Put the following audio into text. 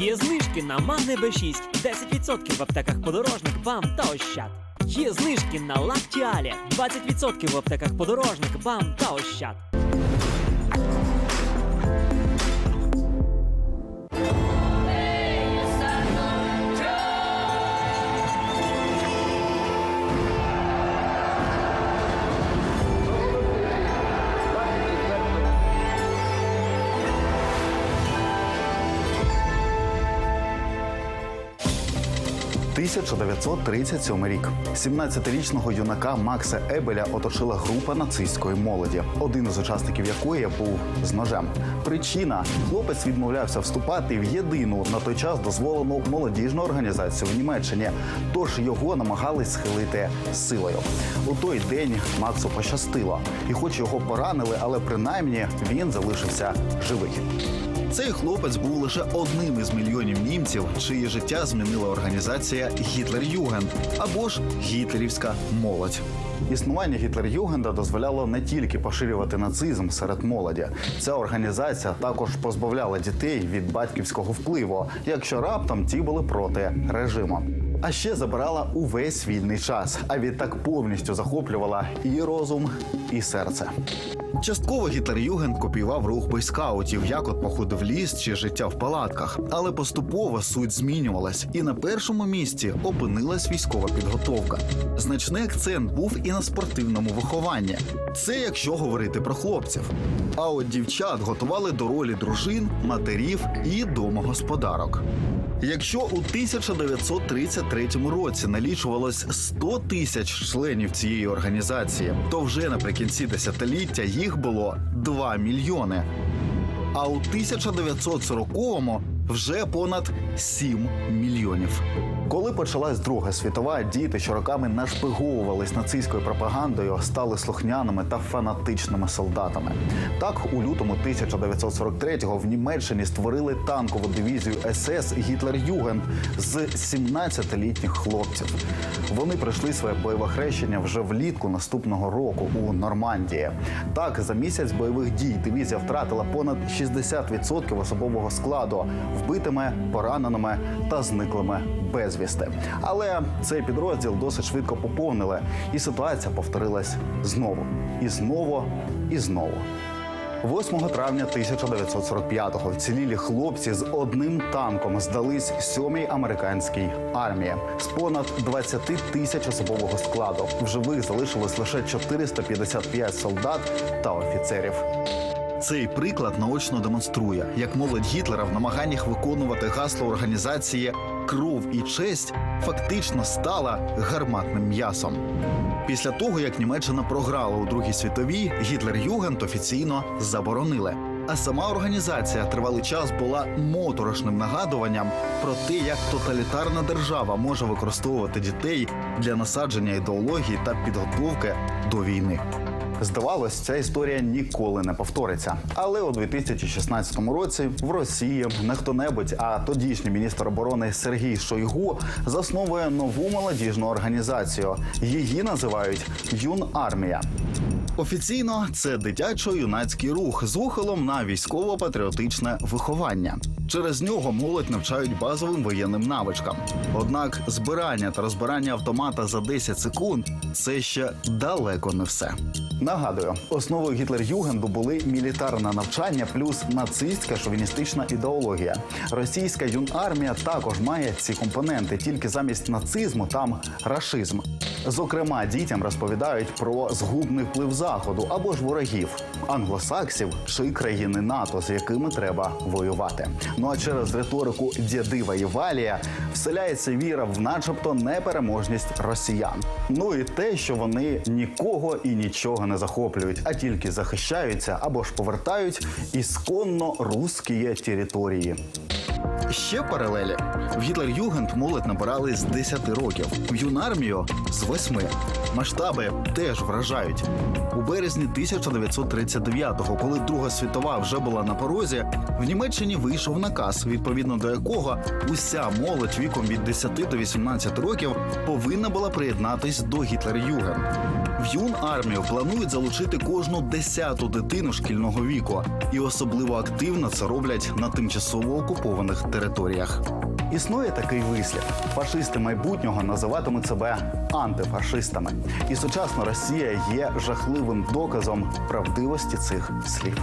Є знижки на Магне Б6, 10% в аптеках подорожник, вам та ощад. Є знижки на Лактіалі, 20% в аптеках подорожник, бам та ощад. – 1937 рік. 17-річного юнака Макса Ебеля оточила група нацистської молоді, один із учасників якої був з ножем. Причина хлопець відмовлявся вступати в єдину на той час дозволену молодіжну організацію в Німеччині. Тож його намагались схилити силою. У той день Максу пощастило, і хоч його поранили, але принаймні він залишився живий. Цей хлопець був лише одним із мільйонів німців, чиє життя змінила організація Гітлер-Югенд або ж гітлерівська молодь. Існування Гітлер-Югенда дозволяло не тільки поширювати нацизм серед молоді. Ця організація також позбавляла дітей від батьківського впливу, якщо раптом ті були проти режиму. А ще забирала увесь вільний час, а відтак повністю захоплювала і розум, і серце. Частково Гітлер-Югенд копіював рух бойскаутів, як от походи в ліс чи життя в палатках. Але поступово суть змінювалась, і на першому місці опинилась військова підготовка. Значний акцент був і на спортивному вихованні. Це якщо говорити про хлопців. А от дівчат готували до ролі дружин, матерів і домогосподарок. Якщо у 1933 році налічувалось 100 тисяч членів цієї організації, то вже наприкінці десятиліття їх було 2 мільйони. А у 1940-му вже понад 7 мільйонів. Коли почалась Друга світова, діти, що роками нашпиговувались нацистською пропагандою, стали слухняними та фанатичними солдатами. Так, у лютому 1943-го в Німеччині створили танкову дивізію СС Гітлер-Югенд з 17-літніх хлопців. Вони пройшли своє бойове хрещення вже влітку наступного року у Нормандії. Так, за місяць бойових дій дивізія втратила понад 60% особового складу вбитими, пораненими та зниклими безвісти. Але цей підрозділ досить швидко поповнили, і ситуація повторилась знову і знову і знову. 8 травня 1945-го вцілілі хлопці з одним танком здались сьомій американській армії з понад 20 тисяч особового складу. В живих залишилось лише 455 солдат та офіцерів. Цей приклад наочно демонструє, як молодь Гітлера в намаганнях виконувати гасло організації кров і честь фактично стала гарматним м'ясом. Після того, як Німеччина програла у Другій світовій, Гітлер-Югенд офіційно заборонили. А сама організація тривалий час була моторошним нагадуванням про те, як тоталітарна держава може використовувати дітей для насадження ідеології та підготовки до війни. Здавалось, ця історія ніколи не повториться. Але у 2016 році в Росії не хто-небудь, а тодішній міністр оборони Сергій Шойгу засновує нову молодіжну організацію. Її називають Юнармія. Офіційно це дитячо-юнацький рух з ухилом на військово-патріотичне виховання. Через нього молодь навчають базовим воєнним навичкам. Однак збирання та розбирання автомата за 10 секунд це ще далеко не все. Нагадую, основою Гітлер-Югенду були мілітарне навчання плюс нацистська шовіністична ідеологія. Російська юнармія також має ці компоненти, тільки замість нацизму там рашизм. Зокрема, дітям розповідають про згубний вплив заходу або ж ворогів англосаксів чи країни НАТО, з якими треба воювати. Ну а через риторику дядива і вселяється віра в, начебто, непереможність росіян. Ну і те, що вони нікого і нічого не захоплюють, а тільки захищаються або ж повертають ісконно русські території. Ще паралелі в Гітлер-Югенд молодь набирали з 10 років, в юнармію з 8. Масштаби теж вражають. У березні 1939-го, коли Друга світова вже була на порозі, в Німеччині вийшов наказ, відповідно до якого уся молодь віком від 10 до 18 років повинна була приєднатись до Гітлер-Югенд. В юн армію планують залучити кожну десяту дитину шкільного віку, і особливо активно це роблять на тимчасово окупованих територіях. Існує такий вислів: фашисти майбутнього називатимуть себе антифашистами. І сучасна Росія є жахливим доказом правдивості цих слів.